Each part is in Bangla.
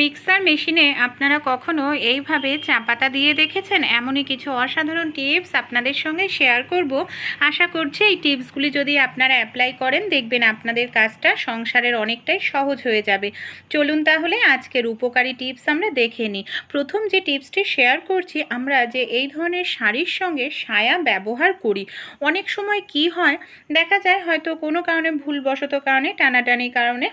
মিক্সার মেশিনে আপনারা কখনো এইভাবে চা পাতা দিয়ে দেখেছেন? এমনই কিছু অসাধারণ টিপস আপনাদের সঙ্গে শেয়ার করব। আশা করছি এই টিপসগুলি যদি আপনারা অ্যাপ্লাই করেন, দেখবেন আপনাদের কাজটা সংসারের অনেকটাই সহজ হয়ে যাবে। চলুন তাহলে আজকের উপকারী টিপস আমরা দেখে নিই। প্রথম যে টিপসটি শেয়ার করছি, আমরা যে এই ধরনের শাড়ির সঙ্গে সায়া ব্যবহার করি। অনেক সময় কি হয়, দেখা যায় হয়তো কোনো কারণে, ভুলবশত কারণে টানাটানি কারণে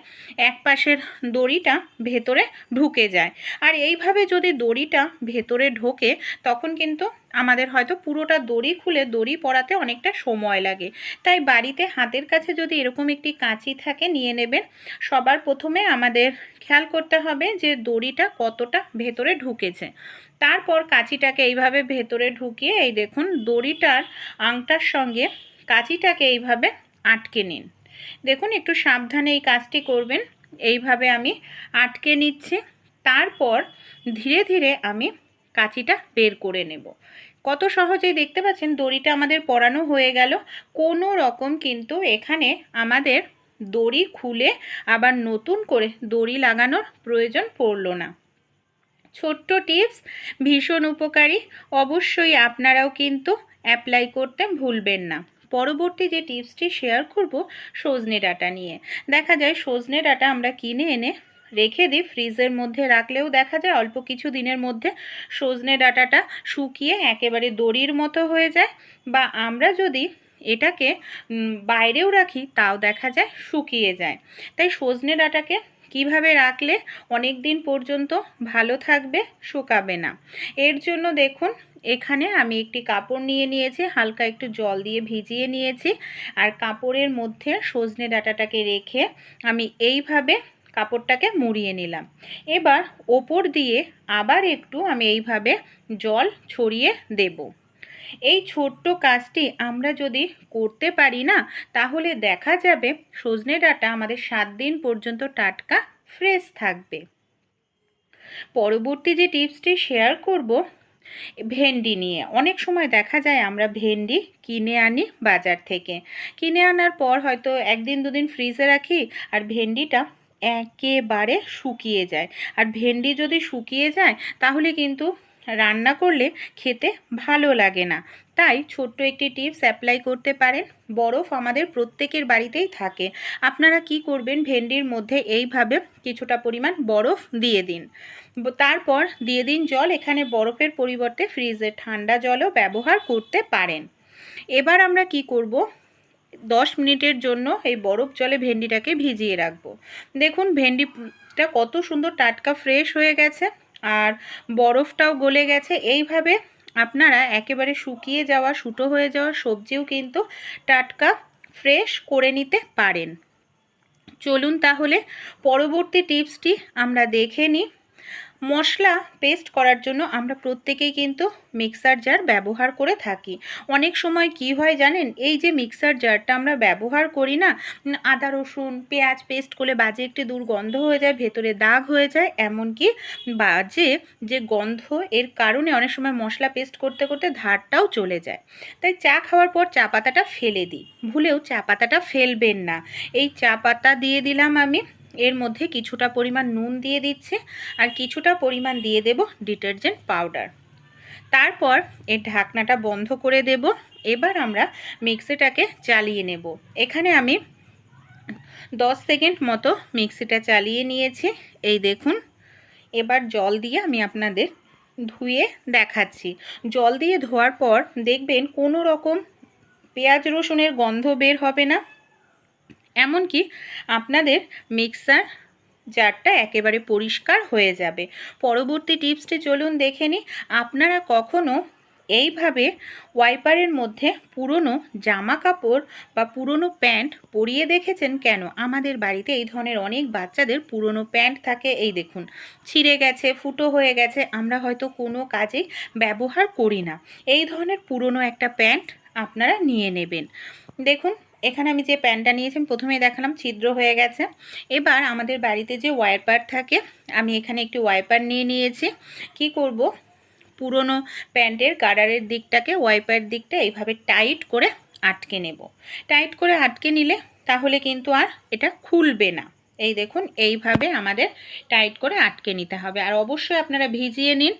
এক পাশের দড়িটা ভেতরে ঢুকে যায়। আর এইভাবে যদি দড়িটা ভেতরে ঢোকে, তখন কিন্তু আমাদের হয়তো পুরোটা দড়ি খুলে দড়ি পরাতে অনেকটা সময় লাগে। তাই বাড়িতে হাতের কাছে যদি এরকম একটি কাঁচি থাকে, নিয়ে নেবেন। সবার প্রথমে আমাদের খেয়াল করতে হবে যে দড়িটা কতটা ভেতরে ঢুকেছে। তারপর কাঁচিটাকে এইভাবে ভেতরে ঢুকিয়ে, এই দেখুন দড়িটার আংটার সঙ্গে কাঁচিটাকে এইভাবে আটকে নিন। দেখুন, একটু সাবধানে এই কাজটি করবেন। এইভাবে আমি আটকে নিচ্ছি। তারপর ধীরে ধীরে আমি কাঁচিটা বের করে নেব। কত সহজেই দেখতে পাচ্ছেন, দড়িটা আমাদের পরানো হয়ে গেল। কোনো রকম কিন্তু এখানে আমাদের দড়ি খুলে আবার নতুন করে দড়ি লাগানোর প্রয়োজন পড়ল না। ছোট্ট টিপস, ভীষণ উপকারী। অবশ্যই আপনারাও কিন্তু অ্যাপ্লাই করতে ভুলবেন না। পরবর্তী যে টিপসটি শেয়ার করব সজনে ডাটা নিয়ে। দেখা যায় সজনে ডাটা আমরা কিনে এনে রেখে দিই ফ্রিজের মধ্যে রাখলেও দেখা যায় অল্প কিছু দিনের মধ্যে সজনে ডাটাটা শুকিয়ে একেবারে দড়ির মতো হয়ে যায় বা আমরা যদি এটাকে বাইরেও রাখি তাও দেখা যায় শুকিয়ে যায়। তাই সজনে ডাঁটাকে কীভাবে রাখলে অনেক দিন পর্যন্ত ভালো থাকবে শুকাবে না। এর জন্য দেখুন, এখানে আমি একটি কাপড় নিয়ে নিয়েছি, হালকা একটু জল দিয়ে ভিজিয়ে নিয়েছি, আর কাপড়ের মধ্যে সজনে ডাটাটাকে রেখে আমি এইভাবে কাপড়টাকে মুড়িয়ে নিলাম। এবার ওপর দিয়ে আবার একটু আমি এইভাবে জল ছড়িয়ে দেব। এই ছোট্ট কাজটি আমরা যদি করতে পারি না, তাহলে দেখা যাবে সজনে ডাঁটা আমাদের সাত দিন পর্যন্ত টাটকা ফ্রেশ থাকবে। পরবর্তী যে টিপসটি শেয়ার করব, ভেন্ডি নিয়ে। অনেক সময় দেখা যায় আমরা ভেন্ডি কিনে আনি বাজার থেকে। কিনে আনার পর হয়তো একদিন দুদিন ফ্রিজে রাখি আর ভেন্ডিটা একেবারে শুকিয়ে যায়। আর ভেন্ডি যদি শুকিয়ে যায়, তাহলে কিন্তু রান্না করলে খেতে ভালো লাগে না। তাই ছোট্ট একটি টিপস অ্যাপ্লাই করতে পারেন। বরফ আমাদের প্রত্যেকের বাড়িতেই থাকে। আপনারা কি করবেন? ভেন্ডির মধ্যে এইভাবে কিছুটা পরিমাণ বরফ দিয়ে দিন। তারপর দিয়ে দিন জল। এখানে বরফের পরিবর্তে ফ্রিজের ঠান্ডা জলও ব্যবহার করতে পারেন। এবার আমরা কি করব? দশ মিনিটের জন্য এই বরফ জলে ভেন্ডিটাকে ভিজিয়ে রাখব। দেখুন, ভেন্ডিটা কত সুন্দর টাটকা ফ্রেশ হয়ে গেছে। আর বরফটাও গলে গেছে। এইভাবে আপনারা একেবারে শুকিয়ে যাওয়া, শুটো হয়ে যাওয়া সবজিও কিন্তু টাটকা ফ্রেশ করে নিতে পারেন। চলুন তাহলে পরবর্তী টিপসটি আমরা দেখে নিই। মশলা পেস্ট করার জন্য আমরা প্রত্যেকেই কিন্তু মিক্সার জার ব্যবহার করে থাকি। অনেক সময় কি হয় জানেন? এই যে মিক্সার জারটা আমরা ব্যবহার করি না আদা, রসুন, পেঁয়াজ পেস্ট করলে বাজে একটি দুর্গন্ধ হয়ে যায়, ভেতরে দাগ হয়ে যায়, এমনকি বাজে যে গন্ধ এর কারণে অনেক সময় মশলা পেস্ট করতে করতে ধারটাও চলে যায়। তাই চা খাওয়ার পর চা পাতাটা ফেলে দিই। ভুলেও চা পাতাটা ফেলবেন না। এই চা পাতা দিয়ে দিলাম আমি এর মধ্যে কিছুটা পরিমাণ নুন দিয়ে দিচ্ছে আর কিছুটা পরিমাণ দিয়ে দেব ডিটারজেন্ট পাউডার। তারপর এর ঢাকনাটা বন্ধ করে দেব। এবার আমরা মিক্সিটাকে চালিয়ে নেব। এখানে আমি দশ সেকেন্ড মতো মিক্সিটা চালিয়ে নিয়েছি। এই দেখুন, এবার জল দিয়ে আমি আপনাদের ধুয়ে দেখাচ্ছি। জল দিয়ে ধোয়ার পর দেখবেন কোনো রকম পেঁয়াজ রসুনের গন্ধ বের হবে না। এমনকি আপনাদের মিক্সার জারটা একেবারে পরিষ্কার হয়ে যাবে। পরবর্তী টিপসটি চলুন দেখে নিই। আপনারা কখনো এইভাবে ওয়াইপারের মধ্যে পুরনো জামা কাপড় বা পুরনো প্যান্ট পরিয়ে দেখেছেন কেন? আমাদের বাড়িতে এই ধরনের অনেক বাচ্চাদের পুরনো প্যান্ট থাকে, এই দেখুন। ছিঁড়ে গেছে, ফুটো হয়ে গেছে, আমরা হয়তো কোনো কাজেই ব্যবহার করি না। এই ধরনের পুরনো একটা প্যান্ট আপনারা নিয়ে নেবেন। দেখুন এখানে আমি যে প্যান্টটা নিয়েছি প্রথমেই দেখালাম, ছিদ্র হয়ে গেছে। এবার আমাদের বাড়িতে যে ওয়াইপার থাকে, আমি এখানে একটি ওয়াইপার নিয়ে নিয়েছি। কি করব? পুরনো প্যান্টের গার্ডারের দিকটাকে, ওয়াইপার দিকটা এইভাবে টাইট করে আটকে নেব। টাইট করে আটকে নিলে তাহলে কিন্তু আর এটা খুলবে না। এই দেখুন, এইভাবে আমাদের টাইট করে আটকে নিতে হবে। আর অবশ্যই আপনারা ভিজিয়ে নিন।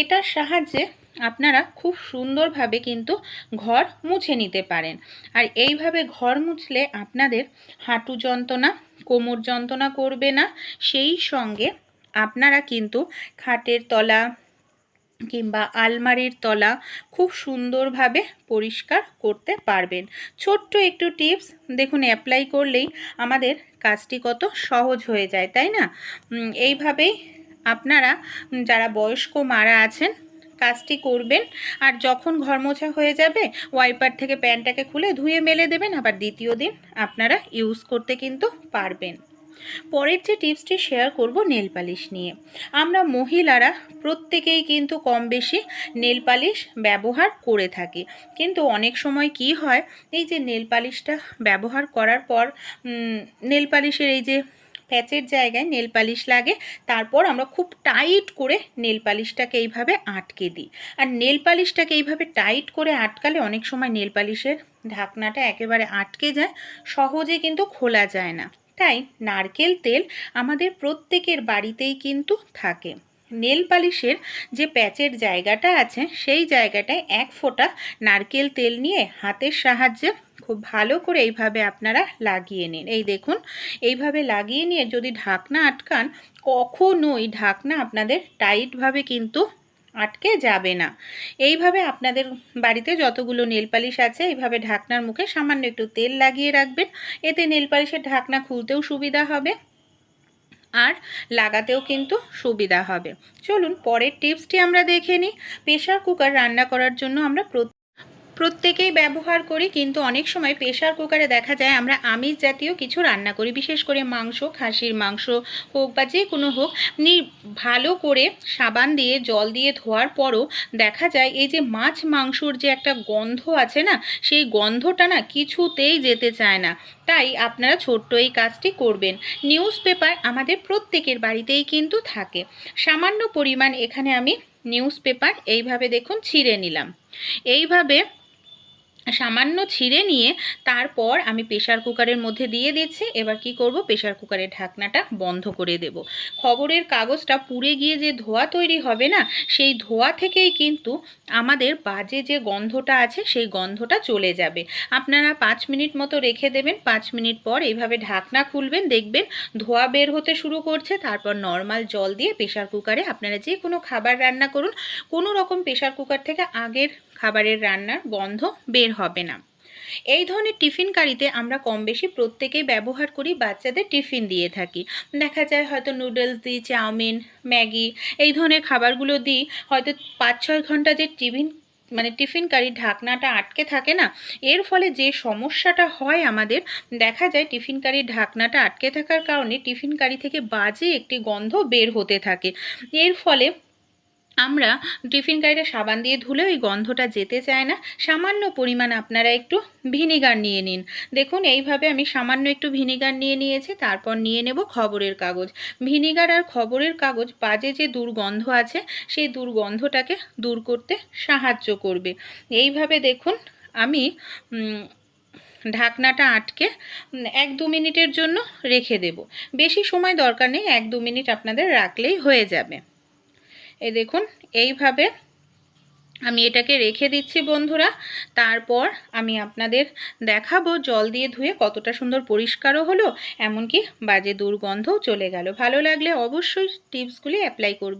এটার সাহায্যে আপনারা খুব সুন্দরভাবে কিন্তু ঘর মুছে নিতে পারেন। আর এইভাবে ঘর মুছলে আপনাদের হাঁটু যন্ত্রণা, কোমর যন্ত্রণা করবে না। সেই সঙ্গে আপনারা কিন্তু খাটের তলা কিংবা আলমারির তলা খুব সুন্দরভাবে পরিষ্কার করতে পারবেন। ছোট্ট একটু টিপস, দেখুন অ্যাপ্লাই করলেই আমাদের কাজটি কত সহজ হয়ে যায়, তাই না? এইভাবেই আপনারা, যারা বয়স্ক মারা আছেন কাজটি করবেন। আর যখন ঘর মোছা হয়ে যাবে ওয়াইপার থেকে প্যান্টটাকে খুলে ধুয়ে মেলে দেবেন। আবার দ্বিতীয় দিন আপনারা ইউজ করতে কিন্তু পারবেন। পরের যে টিপসটি শেয়ার করব নেল পালিশ নিয়ে। আমরা মহিলারা প্রত্যেকেই কিন্তু কম বেশি নেল পালিশ ব্যবহার করে থাকি। কিন্তু অনেক সময় কি হয়, এই যে নেল পালিশটা ব্যবহার করার পর নেল পালিশের এই যে প্যাচের জায়গায় নেল পালিশ লাগে, তারপর আমরা খুব টাইট করে নেল পালিশটাকে এইভাবে আটকে দিই। আর নেল পালিশটাকে এইভাবে টাইট করে আটকালে অনেক সময় নেল পালিশের ঢাকনাটা একেবারে আটকে যায়, সহজে কিন্তু খোলা যায় না। তাই নারকেল তেল আমাদের প্রত্যেকের বাড়িতেই কিন্তু থাকে। নেল পালিশের যে প্যাচের জায়গাটা আছে, সেই জায়গাটায় এক ফোঁটা নারকেল তেল নিয়ে হাতের সাহায্যে খুব ভালো করে এইভাবে আপনারা লাগিয়ে নিন। এই দেখুন, এইভাবে লাগিয়ে নিয়ে যদি ঢাকনা আটকান, কখনোই ঢাকনা আপনাদের টাইটভাবে কিন্তু আটকে যাবে না। এইভাবে আপনাদের বাড়িতে যতগুলো নেল পালিশ আছে, এইভাবে ঢাকনার মুখে সামান্য একটু তেল লাগিয়ে রাখবেন। এতে নেল পালিশের ঢাকনা খুলতেও সুবিধা হবে আর লাগাতেও কিন্তু সুবিধা হবে। চলুন, পরের টিপসটি আমরা দেখে নিই। প্রেশার কুকার রান্না করার জন্য আমরা প্রত্যেকেই ব্যবহার করি, কিন্তু অনেক সময় প্রেশার কুকারে দেখা যায় আমরা আমিষ জাতীয় কিছু রান্না করি, বিশেষ করে মাংস, খাসির মাংস হোক বা যে কোনো হোক ভালো করে সাবান দিয়ে, জল দিয়ে ধোয়ার পরও দেখা যায় এই যে মাছ মাংসর যে একটা গন্ধ আছে না, সেই গন্ধটা না কিছুতেই যেতে চায় না। তাই আপনারা ছোট্ট এই কাজটি করবেন। নিউজ পেপার আমাদের প্রত্যেকের বাড়িতেই কিন্তু থাকে। সামান্য পরিমাণ এখানে আমি নিউজ পেপার এইভাবে দেখুন ছিঁড়ে নিলাম। এইভাবে সামান্য ছিঁড়ে নিয়ে তারপর আমি প্রেশার কুকারের মধ্যে দিয়ে দিচ্ছি। এবার কি করব? প্রেশার কুকারের ঢাকনাটা বন্ধ করে দেব। খবরের কাগজটা পুড়ে গিয়ে যে ধোয়া তৈরি হবে না, সেই ধোয়া থেকেই কিন্তু আমাদের বাজে যে গন্ধটা আছে, সেই গন্ধটা চলে যাবে। আপনারা পাঁচ মিনিট মতো রেখে দেবেন। পাঁচ মিনিট পর এইভাবে ঢাকনা খুলবেন, দেখবেন ধোয়া বের হতে শুরু করছে। তারপর নর্মাল জল দিয়ে প্রেশার কুকারে আপনারা যে কোনো খাবার রান্না করুন। কোনো রকম প্রেশার কুকার থেকে আগের খাবারের রান্নার গন্ধ বের হবে না। এই ধরনের টিফিন কারিতে আমরা কম বেশি প্রত্যেকেই ব্যবহার করি, বাচ্চাদের টিফিন দিয়ে থাকি। দেখা যায় হয়তো নুডলস দিই, চাউমিন, ম্যাগি, এই ধরনের খাবারগুলো দিই, হয়তো পাঁচ ছয় ঘণ্টা যে টিফিন মানে টিফিন কারির ঢাকনাটা আটকে থাকে না, এর ফলে যে সমস্যাটা হয় আমাদের, দেখা যায় টিফিন কারির ঢাকনাটা আটকে থাকার কারণে টিফিন কারি থেকে বাজে একটি গন্ধ বের হতে থাকে। এর ফলে আমরা টিফিন কারিটা সাবান দিয়ে ধুলে ওই গন্ধটা যেতে চায় না। সামান্য পরিমাণ আপনারা একটু ভিনিগার নিয়ে নিন। দেখুন, এইভাবে আমি সামান্য একটু ভিনিগার নিয়ে নিয়েছি, তারপর নিয়ে নেব খবরের কাগজ। ভিনিগার আর খবরের কাগজ বাজে যে দুর্গন্ধ আছে, সেই দুর্গন্ধটাকে দূর করতে সাহায্য করবে। এইভাবে দেখুন, আমি ঢাকনাটা আটকে এক দু মিনিটের জন্য রেখে দেব। বেশি সময় দরকার নেই, এক দু মিনিট আপনাদের রাখলেই হয়ে যাবে। এই দেখুন, এইভাবে আমি এটাকে রেখে দিচ্ছি বন্ধুরা। তারপর আমি আপনাদের দেখাবো জল দিয়ে ধুয়ে কতটা সুন্দর পরিষ্কারও হলো, এমনকি বাজে দুর্গন্ধও চলে গেল। ভালো লাগলে অবশ্যই টিপসগুলি অ্যাপ্লাই করবেন।